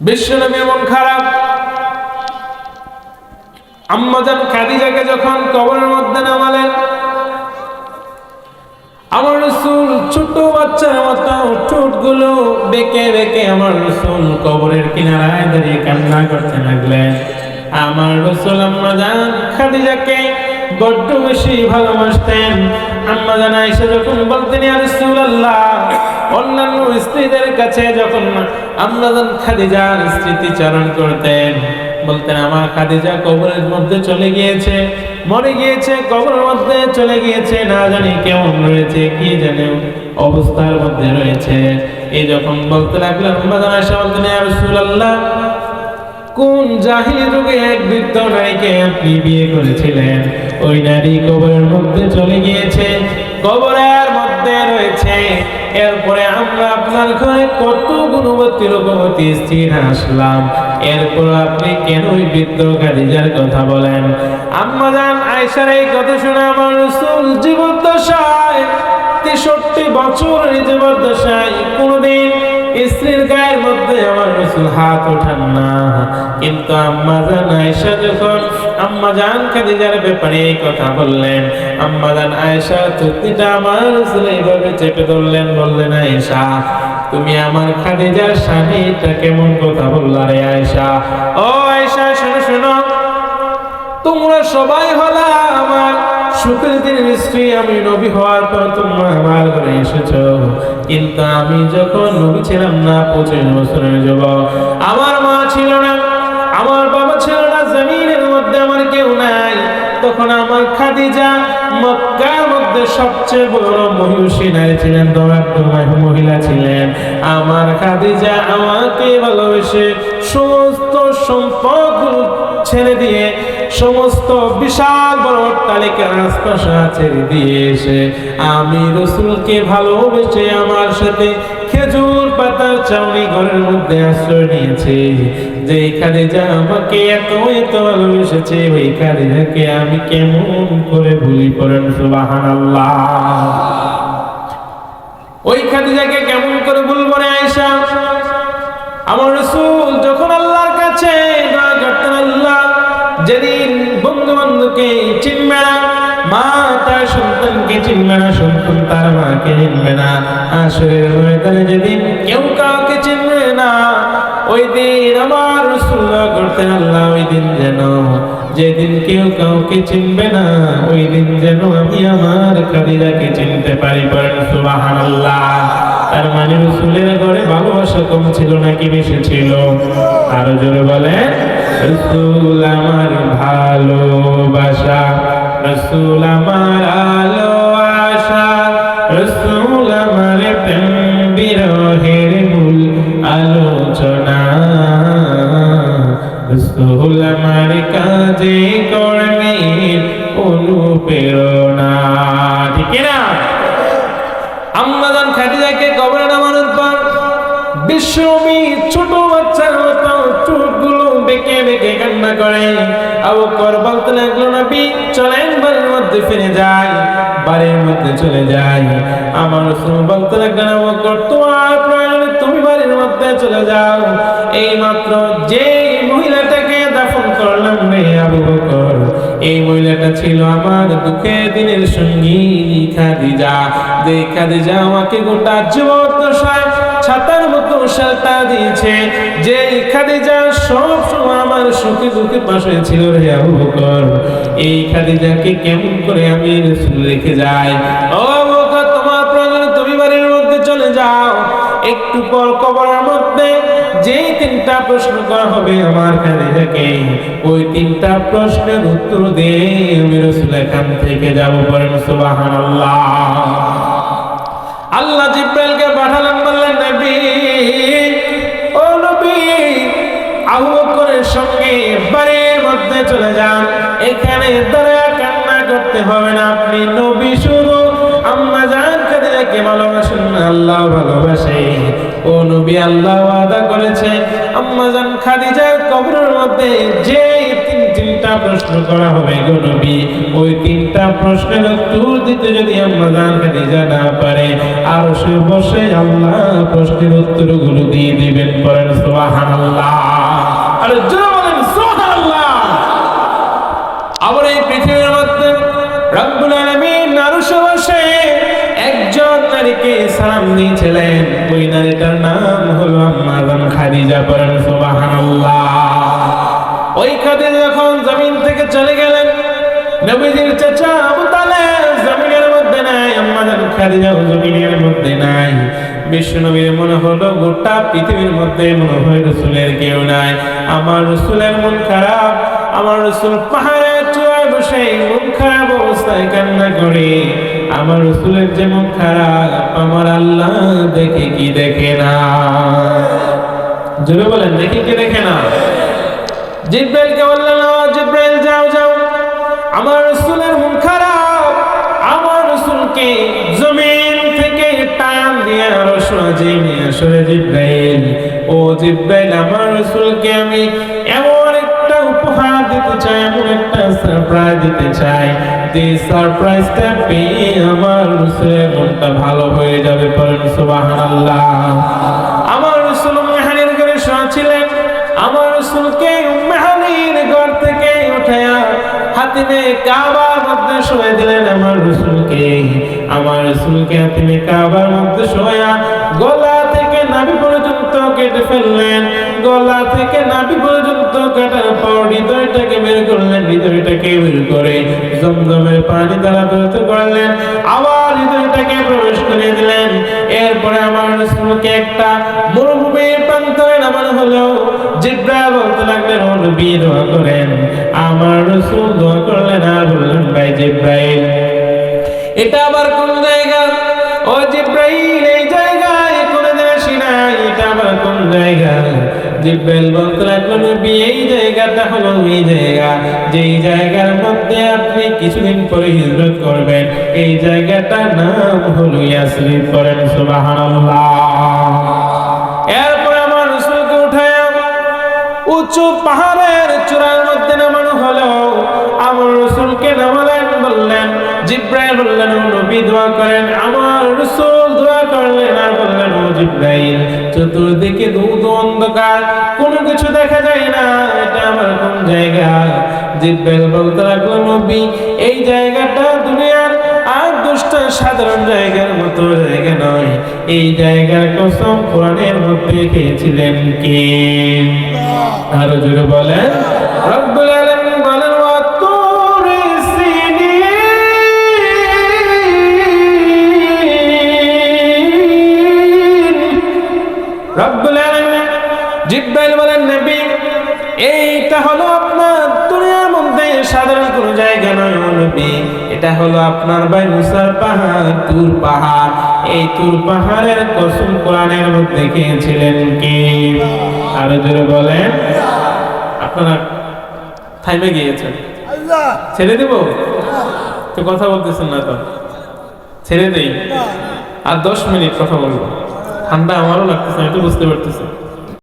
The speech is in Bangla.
বিশ্বনবী মন খারাপ। আম্মাজান খাদিজাকে যখন কবরের মধ্যে নামালেন, আমার রসুল ছোট বাচ্চার মতো ঠোঁটগুলো বেঁকে বেঁকে আমার রসুল কবরের কিনারায় দাঁড়িয়ে কান্না করতে লাগলেন। আমার রসুল আম্মাজান খাদিজাকে বড্ড বেশি ভালোবাসতেন। আম্মাজান আয়েশা যখন বলতেন, ইয়া রাসূলুল্লাহ, অন্যান্য স্ত্রীদের কাছে যখন আম্মাজান খাদিজার স্মৃতিচারণ করতেন, বলতেন, আমার খাদিজা কবরের মধ্যে চলে গিয়েছে, মরে গিয়েছে, কবরের মধ্যে চলে গিয়েছে, না জানি কেমন রয়েছে, কি জানে অবস্থার মধ্যে রয়েছে। এই যখন বলতে লাগলেন রাসূলুল্লাহ, কোন জাহিলি যুগে এক বৃদ্ধ নারীকে আপনি বিয়ে করেছিলেন? ওই নারী কবরের মধ্যে চলে গিয়েছে। কবরের মধ্যে রয়েছে। এরপরে আমরা আপনার ঘরে কত গুণবতী রূপবতী স্ত্রী আসলাম। এরপর আপনি কেন ওই বৃদ্ধ খাদিজার কথা বলেন? আম্মা জান আয়েশার এই কথা শুনে আমার রসুল জীবদ্দশায়, তেষট্টি বছর জীবদ্দশায় কোনদিন স্ত্রীর গায়ের মধ্যে আমার রসুল হাত ওঠান না। কিন্তু আম্মা আয়েশা যখন আম্মা জান খাদিজার ব্যাপারে এই কথা বললেন। আম্মা জান আয়েশা, চুক্তিটা আমার এইভাবে চেপে ধরলেন, বললেন, আয়েশা, তুমি আমার খাদিজার স্বামীটা কেমন কথা বললা রে আয়েশা? ও আয়েশা, শোনো শোনো। তোমরা সবাই হলা আমার সুখের দিনের স্ত্রী, আমি নবী হওয়ার পর তোমরা আমার ঘরে এসেছ। কিন্তু আমি যখন নবী ছিলাম না, পঁচিশ বছরের যুবক। আমার মা ছিল না তখন আমার খাদিজা মক্কার মধ্যে সবচেয়ে বড় মহিষী নারী ছিলেন দরাক্ত মহিলা ছিলেন। আমার খাদিজা আমাকে ভালোবেসে সমস্ত সম্পদ ছেড়ে দিয়ে সমস্ত বিশাল বড় অট্টালিকার আশপাশা ছেড়ে দিয়ে এসে আমি রসুলকে ভালোবেসে আমার সাথে খেজুর পাতার চাউনি ঘরের মধ্যে আশ্রয় নিয়েছে। যে এখানে যা আমাকে এত এত ভালোবেসেছে ওই খাদিজাকে আমি কেমন করে ভুলি করেন সুবাহান খাদিজাকে কেমন করে ভুলবো রে আমার রসুল যখন আল্লাহর কাছে দোয়া করতেন, আল্লাহ যেদিন চিনবে না, মা তার সন্তানকে চিনবে না, সন্তান তার মাকে চিনবে না, আসরের ময়দানে যেদিন কেউ কাউকে চিনবে না, ওই দিন আমার করতেন আল্লাহ ওই দিন যেন, যেদিন কেউ কাউকে চিনবে না, ওই দিন যেন আমি আমার খাদিজাকে চিনতে পারি পড়েন সুবহানাল্লাহ। তার মানে রসুলের ঘরে ভালোবাসা কম ছিল নাকি বেশি ছিল? আরও জোরে বলে রসুল আমার ভালোবাসা, রসুল আমার আলো আশা, রসুল বিশ্বমী ছোট বাচ্চার মতো চোখগুলো বেঁকে বেঁকে কান্না করে। আবু কর বলতে লাগল, নবী, চলেন বাড়ির মধ্যে ফিরে যাই। বাড়ির মধ্যে চলে যাই। আমার রসুল বলতে লাগলেন, আবু কর তোমার প্রয়োজনে তুমি বাড়ির মধ্যে চলে যাও। এই মাত্র যে মহিলাটাকে দাফন করলাম রে আবু বকর, এই মহিলাটা ছিল আমার দুঃখের দিনের সঙ্গী খাদিজা। যে খাদিজা আমাকে গোটা জীবদ্দশায় ছাতার সালটা দিয়েছে। যে খাদিজা সব সময় আমার সুখে দুঃখে পাশে ছিল রে আবু বকর। এই খাদিজাকে কেমন করে আমি রেখে যাই? ও বকর, তোমার প্রয়োজনে তুমি বাড়ির মধ্যে চলে যাও। একটু পর কবরের মধ্যে যে তিনটা প্রশ্ন করা হবে আমার খাদিজাকে, ওই তিনটা প্রশ্নের উত্তর দিয়ে আমি রসুল এখান থেকে যাব পড়েন সুবহানাল্লাহ। আল্লাহ জিব্রাইলকে করতে হবে না, আপনি নবী শুধু আম্মা জান খাদিজাকে ভালোবাসেন আল্লাহ ভালোবাসে। ও নবী, আল্লাহ ওয়াদা করেছে। আম্মা জান খাদিজার কবরের মধ্যে যে তিন তিনটা প্রশ্ন করা হবে গো নবী, ওই তিনটা প্রশ্নের উত্তর দিতে যদি আম্মা জান খাদিজা না পারে, আর সে বসে আল্লাহ প্রশ্নের উত্তরগুলো দিয়ে দিবেন পরেন সুবহানাল্লাহ। সালাম দিয়েছিলেন। ওই নারীটার নাম হলো আম্মাজান খাদিজা পরেন ওই খাদিজা যখন জমিন থেকে চলে গেলেন, নবীজির চাচা আবু জমিনের মধ্যে নাই আম্মাজান খাদিজা জমিনের মধ্যে নাই। মনে হলো গোটা পৃথিবীর মধ্যে মনে হয় রসুলের কেউ নাই। আমার রসুলের মন খারাপ, আমার রসুল পাহাড়ের চূড়ায় বসে মন খারাপ অবস্থায় কান্না করে। আমার রসুলের যে মন খারাপ, আমার আল্লাহ দেখে কি দেখে না? জোরে বলেন, দেখে কি দেখে না? বললেন জিব্রাইল, যাও যাও। আমার রসুলের মন খারাপ, আমার রসুলকে জমিন থেকে টান দিয়ে আরও সহজে নিয়ে আসলে জিব্রাইল। ও জিব্রাইল, আমার রসুলকে আমি এমন চাই এমন একটা সারপ্রাইজ দিতে চাই। যে সারপ্রাইজটা পেয়ে আমার রসুলের মনটা ভালো হয়ে যাবে পরেন সুবহানাল্লাহ। আমার রসুল মেহানির ঘরে শুয়েছিলেন। আমার রসুলকে মেহানির ঘর থেকে উঠায়া হাতিমে কাবার মধ্যে শুয়ে দিলেন আমার রসুলকে। আমার রসুলকে হাতিমে কাবার মধ্যে শোয়া গলা থেকে নাভি পর্যন্ত কেটে ফেললেন। গলা থেকে নাভি পর্যন্ত কাটার পর হৃদয়টাকে বের করলেন, হৃদয়টাকে বের করে জমজমের পানি দ্বারা ব্রত করলেন, আবার হৃদয়টাকে প্রবেশ করে দিলেন। এরপরে আমার রসুলকে একটা মরুভূমির প্রান্তরে নামানো হলো। জিব্রা বলতে লাগলেন, ও নবী, দোয়া করেন। আমার রসুল দোয়া করলেন, আর বললেন, ভাই জিব্রাইল, এটা আবার কোন জায়গা? ও জিব্রাইল, এই জায়গায় কোনদিন আসি নাই, এটা আবার কোন জায়গা? জিব্রাইল বলতে লাগল, নবী, এই জায়গাটা হলো এই জায়গা। যেই জায়গার মধ্যে আপনি কিছুদিন পরে হিজরত করবেন, এই জায়গাটার নাম হলো ইয়াসরিব করেন সুবহানাল্লাহ। এরপরে আমার রসুলকে উঠায়, উঁচু পাহাড়ের চূড়ার মধ্যে নামানো হলো। আমার রসুলকে নামালেন, বললেন, জিব্রাইল বললেন নবী, দোয়া করেন আমার জিব্রাইল চতুর্দিকে দুধ অন্ধকার, কোনো কিছু দেখা যায় না, এটা আমার কোন জায়গা? জিব্রাইল বলতে লাগল নবী, এই জায়গাটা দুনিয়ার আর দুষ্ট সাধারণ জায়গার মতো জায়গা নয়। এই জায়গার কসম কোরআনের মধ্যে খেয়েছিলেন কে? আরও জোরে বলেন, রব্বুল রব্বুল আলামিন জিব্রাইল বলেন নবী এইটা হলো আপনার দুনিয়ার মধ্যে সাধারণ কোন জায়গা নয় নবী। এটা হলো আপনার ভাই মুসার পাহাড় তুর পাহাড়। এই তুর পাহাড়ের কসম কোরআনের মধ্যে খেয়েছিলেন কে? আরও জোরে বলেন আপনারা থাইমে গিয়েছেন। ছেড়ে দেব? তো কথা বলতেছেন না তো? ছেড়ে দেই। আর দশ মিনিট কথা বলব। ঠান্ডা আমারও লাগতেছে আমি তো বুঝতে পারতেছি।